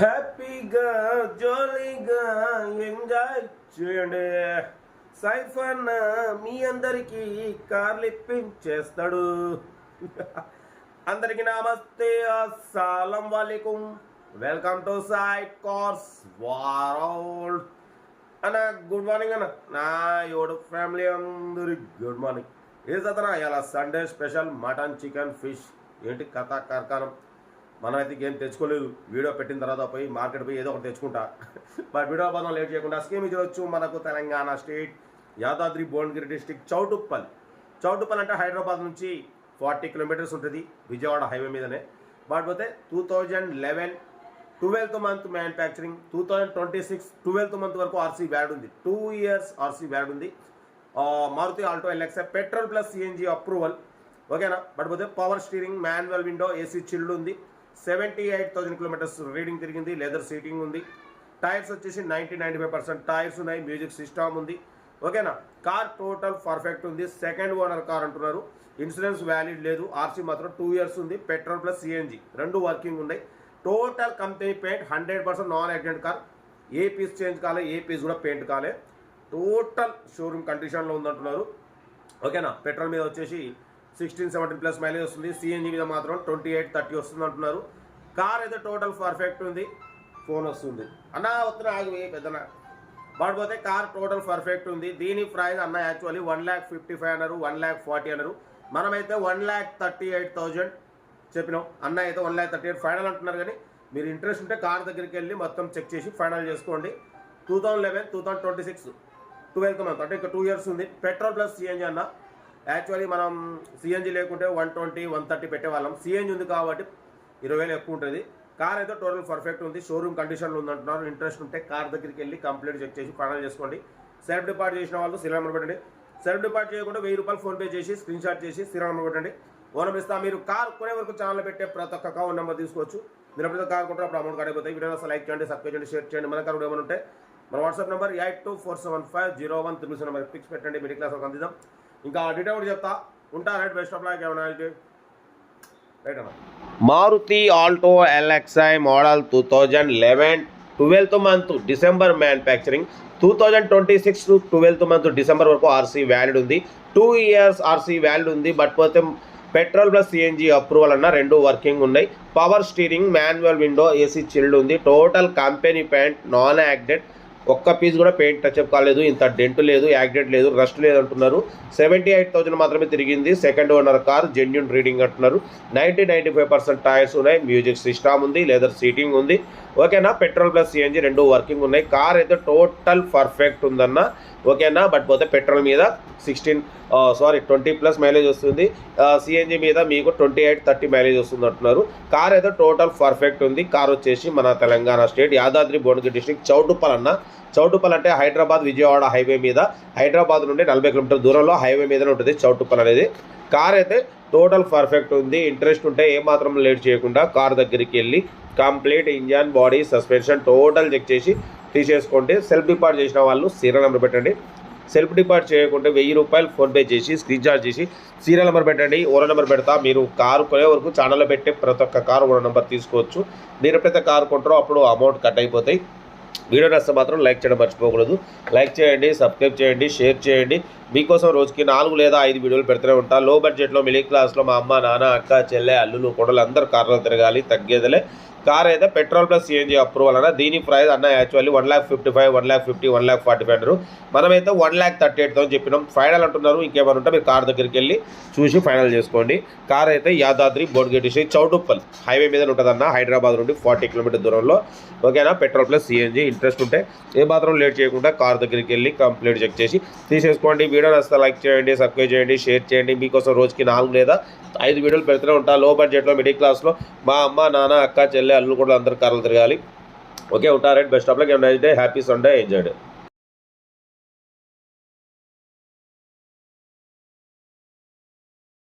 హ్యాపీగా జాలీగా ఎంజాయ్ చేయండి. సైఫన్ మీ అందరికీ కార్లు ఇప్పించేస్తాడు. అందరికీ నమస్తే అస్సలం వాలేకుం. వెల్కమ్ టు సైట్ కార్స్ వారౌల్ అన్న గుడ్ మార్నింగ్ అన్న. నా యోడు ఫ్యామిలీ అందరికి గుడ్ మార్నింగ్. ఏ చదనా ఇలా Sunday special mutton chicken fish. ఏంటి కథ కార్ఖానం మనమైతే ఏం తెచ్చుకోలేదు. వీడియో పెట్టిన తర్వాత పోయి మార్కెట్ పోయి ఏదో ఒకటి తెచ్చుకుంటా. బట్ వీడియో పదం లేట్ చేయకుండా స్కీమ్ ఇచ్చవచ్చు మనకు తెలంగాణ స్టేట్ యాదాద్రి భువనగిరి డిస్టిక్ చౌటుప్పల్. చౌటుప్పల్ అంటే హైదరాబాద్ నుంచి ఫార్టీ కిలోమీటర్స్ ఉంటుంది. విజయవాడ హైవే మీదనే. బట్ పోతే two thousand eleven twelfth month manufacturing two thousand twenty six twelfth month వరకు ఆర్సీ వ్యాడ్ ఉంది టూ ఇయర్స్ ఆర్సీ వ్యాడ్ ఉంది. Maruti Alto LXI petrol plus CNG approval ఓకేనా? But పోతే power steering manual window AC chilled ఉంది. Seventy eight thousand kilometres reading తిరిగింది leather seating ఉంది. Tyres వచ్చేసి ninety ninety five percent tyres ఉన్నాయి music system ఉంది. ఓకేనా కార్ టోటల్ పర్ఫెక్ట్ ఉంది. సెకండ్ ఓనర్ కార్ అంటున్నారు. ఇన్సూరెన్స్ వ్యాలిడ్ లేదు. ఆర్సీ మాత్రం టూ ఇయర్స్ ఉంది. పెట్రోల్ ప్లస్ సిఎన్జి రెండు వర్కింగ్ ఉన్నాయి. Total company paint hundred percent non accident car a piece change కాలే ఏ పీస్ కూడా పెయింట్ కాలే. టోటల్ షోరూమ్ కండిషన్లో ఉందంటున్నారు. ఓకేనా పెట్రోల్ మీద వచ్చేసి సిక్స్టీన్ సెవెంటీన్ ప్లస్ మైలేజ్ వస్తుంది. సిఎన్జీ మీద మాత్రం ట్వంటీ ఎయిట్ థర్టీ వస్తుంది అంటున్నారు. కార్ అయితే టోటల్ పర్ఫెక్ట్ ఉంది. ఫోన్ వస్తుంది. అన్న వస్తున్నా ఆగి పెద్దన పడిపోతే కార్ టోటల్ పర్ఫెక్ట్ ఉంది. దీని ప్రైస్ అన్న actually one lakh fifty five అన్నారు వన్ ల్యాక్ ఫార్టీ అన్నారు. మనమైతే one lakh thirty eight thousand చెప్పినాం. అన్న అయితే one lakh thirty eight final అంటున్నారు కానీ మీరు ఇంట్రెస్ట్ ఉంటే కార్ దగ్గరికి వెళ్ళి మొత్తం చెక్ చేసి ఫైనల్ చేసుకోండి. Two thousand eleven two thousand twenty six twelfth month అంటే ఇంకా టూ ఇయర్స్ ఉంది. పెట్రోల్ ప్లస్ సిఎన్జీ అన్న యాక్చువల్లీ మనం సిఎన్జి లేకుంటే వన్ ట్వంటీ వన్ థర్టీ పెట్టేవాళ్ళం. సిఎన్జి ఉంది కాబట్టి ఇరవై వేలు ఎక్కువ ఉంటుంది. కార్ అయితే టోటల్ పర్ఫెక్ట్ ఉంది. షోరూమ్ కండిషన్లో ఉందంటున్నారు. ఇంట్రెస్ట్ ఉంటే కార్ దగ్గరికి వెళ్ళి కంప్లీట్ చెక్ చేసి ఫైనల్ చేసుకోండి. సెల్ఫ్ డిపార్ట్ చేసిన వాళ్ళు స్థిర నెంబర్ పెట్టండి. సెల్ఫ్ డిపార్ట్ చేయకుండా వెయ్యి రూపాయలు ఫోన్పే చేసి స్క్రీన్ షాట్ చేసి స్థిర నెంబర్ పెట్టండి ఓనం ఇస్తా. మీరు కార్ కొనే వరకు ఛానల్ పెట్టే ప్రతి ఒక్క అకౌంట్ నెంబర్ తీసుకోవచ్చు. మీరు ఎప్పుడైతే కార్ కొంటారో అప్పుడు అమౌంట్ కడిపోతాయి వీడియో లైక్ చేయండి సబ్స్క్రైబ్ చేయండి షేర్ చేయండి. మన కార్ కూడా ఏమైనా ఉంటే మన WhatsApp number eight two four seven five zero one triple seven number pics పెట్టండి. మిడిల్ క్లాస్ ఒక అందిద్దాం. ఇంకా డీటెయిల్ కూడా చెప్తా. ఉంటా రైట్ బెస్ట్ ఆఫ్ లైక్ ఏమైనా రైట్ అన్న. Maruti Alto LXI model two thousand eleven twelfth month December manufacturing two thousand twenty six to twelfth month December వరకు ఆర్సీ వ్యాలిడ్ ఉంది. టూ ఇయర్స్ ఆర్సీ వ్యాలిడ్ ఉంది but పోతే petrol plus CNG approval అన్న రెండు working ఉన్నాయి. Power steering manual window AC chilled ఉంది. Total company paint non యాక్డెడ్ ఒక్క పీస్ కూడా పెయింట్ టచ్అప్ కాలేదు ఇంత డెంట్ లేదు యాక్సిడెంట్ లేదు రస్ట్ లేదు అంటున్నారు. సెవెంటీ ఎయిట్ థౌసండ్ మాత్రమే తిరిగింది. Second owner car genuine reading అంటున్నారు. Ninety ninety five percent tyres ఉన్నాయి. మ్యూజిక్ సిస్టమ్ ఉంది లెదర్ సీటింగ్ ఉంది. ఓకేనా? పెట్రోల్ ప్లస్ సిఎన్జి రెండు వర్కింగ్ ఉన్నాయి. కార్ అయితే టోటల్ పర్ఫెక్ట్ ఉందన్న. ఓకేనా? బట్ పోతే పెట్రోల్ మీద sixteen sorry twenty plus mileage వస్తుంది. సిఎన్జి మీద మీకు ట్వంటీ ఎయిట్ థర్టీ మైలేజ్ వస్తుంది అంటున్నారు. కార్ అయితే టోటల్ పర్ఫెక్ట్ ఉంది. కార్ వచ్చేసి మన తెలంగాణ స్టేట్ యాదాద్రి భువనగిరి డిస్టిక్ చౌటుప్పల్ అన్న. చౌటుప్పల్ అంటే హైదరాబాద్ విజయవాడ హైవే మీద. హైదరాబాద్ నుండి నలభై కిలోమీటర్ దూరంలో హైవే మీదనే ఉంటుంది చౌటుప్పల్ అనేది. కార్ అయితే టోటల్ పర్ఫెక్ట్ ఉంది. ఇంట్రెస్ట్ ఉంటే ఏమాత్రం లేట్ చేయకుండా కార్ దగ్గరికి వెళ్ళి complete engine body suspension total check చేసి తీసేసుకోండి. సెల్ఫ్ డిపార్ట్ చేసిన వాళ్ళు సీరియల్ నెంబర్ పెట్టండి. సెల్ఫ్ డిపార్ట్ చేయకుంటే వెయ్యి రూపాయలు ఫోన్పే చేసి స్క్రీన్ చార్జ్ చేసి సీరియల్ నెంబర్ పెట్టండి. ఓనర్ నెంబర్ పెడతా. మీరు కారు కొనే వరకు ఛానల్లో పెట్టే ప్రతి ఒక్క కారు ఓనర్ నెంబర్ తీసుకోవచ్చు. మీరు ఎప్పుడైతే కారు కొంటారో అప్పుడు అమౌంట్ కట్ అయిపోతాయి. వీడియో నచ్చితే మాత్రం లైక్ చేయడం మర్చిపోకూడదు. లైక్ చేయండి సబ్స్క్రైబ్ చేయండి షేర్ చేయండి. మీకోసం రోజుకి నాలుగు లేదా ఐదు వీడియోలు పెడుతూనే ఉంటా. లో బడ్జెట్లో మిడిల్ క్లాస్లో మా అమ్మ నాన్న అక్క చెల్లె అల్లులు కొడలు అందరు కార్లో తిరగాలి తగ్గేదలే. కార్ అయితే పెట్రోల్ ప్లస్ సిఎన్జి అప్రూవల్ అన్న. దీని ప్రైస్ అన్న actually one lakh fifty five one lakh fifty one lakh forty five మనమైతే one lakh thirty eight thousand చెప్పినాం. ఫైనల్ అంటున్నారు. ఇంకేమైనా ఉంటే మీరు కార్ దగ్గరికి వెళ్ళి చూసి ఫైనల్ చేసుకోండి. కార్ అయితే యాదాద్రి బోడ్గేట్ శ్రీ చౌటుప్పల్. హైవే మీద ఉంటుందన్న. హైదరాబాద్ నుండి ఫార్టీ కిలోమీటర్ దూరంలో. ఓకేనా? పెట్రోల్ ప్లస్ సిఎన్జి ఇంట్రెస్ట్ ఉంటే ఏ మాత్రం లేట్ చేయకుండా కార్ దగ్గరికి వెళ్ళి కంప్లీట్ చెక్ చేసి తీసేసుకోండి. వీడియో నచ్చితే లైక్ చేయండి సబ్స్క్రైబ్ చేయండి షేర్ చేయండి. మీకోసం రోజుకి నాలుగు లేదా ఐదు వీడియోలు పెడుతూనే ఉంటా. లో బడ్జెట్లో మిడిల్ క్లాస్లో మా అమ్మ నాన్న అక్క చెల్లె అల్లు కూడా అందరు కార్లు తిరగాలి. ఓకే ఉంటారండి best of luck. Nice day happy Sunday enjoy day